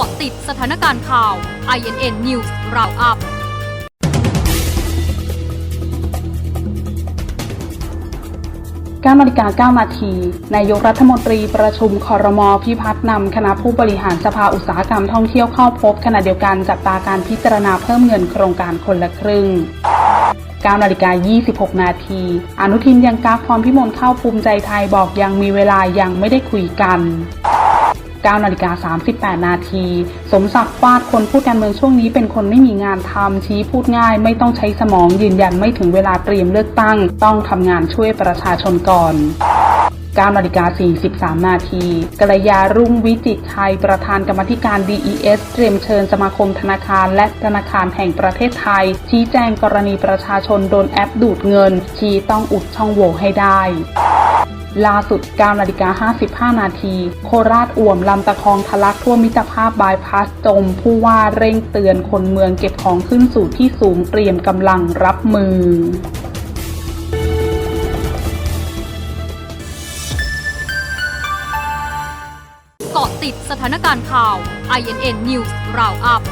าะติดสถานการณ์ข่าว INN News Roundup 9นาฬิกา9นาที นายกรัฐมนตรีประชุมคอรมอพิพัฒน์นำคณะผู้บริหารสภาอุตสาหกรรมท่องเที่ยวเข้าพบขณะเดียวกันจับตาการพิจารณาเพิ่มเงินโครงการคนละครึ่ง9นาฬิกา26 นาที อนุทินยังกราฟพรพิมลเข้าภูมิใจไทยบอกยังมีเวลายังไม่ได้คุยกัน 9นาฬิกา38 นาที สมศักดิ์ฟาดคนพูดการเมืองช่วงนี้เป็นคนไม่มีงานทำชี้พูดง่ายไม่ต้องใช้สมองยืนยันไม่ถึงเวลาเตรียมเลือกตั้ง ต้องทำงานช่วยประชาชนก่อน9นาฬิกา43 นาทีกัลยารุ่งวิจิตรไทย ประธานกรรมธิการ DES เตรียมเชิญสมาคมธนาคาร และธนาคารแห่งประเทศไทย ชี้แจงกรณีประชาชนโดนแอปดูดเงิน ชี้ต้องอุดช่องโหว่ให้ได้ ล่าสุด9นาฬิกา55 นาที โคราชอ่วมลำตะคองทะลักทั่วมิตรภาพบายพาสจม ผู้ว่าเร่งเตือนคนเมืองเก็บของขึ้นสู่ที่สูงเตรียมกำลังรับมือเกาะติดสถานการณ์ข่าว INN News Roundup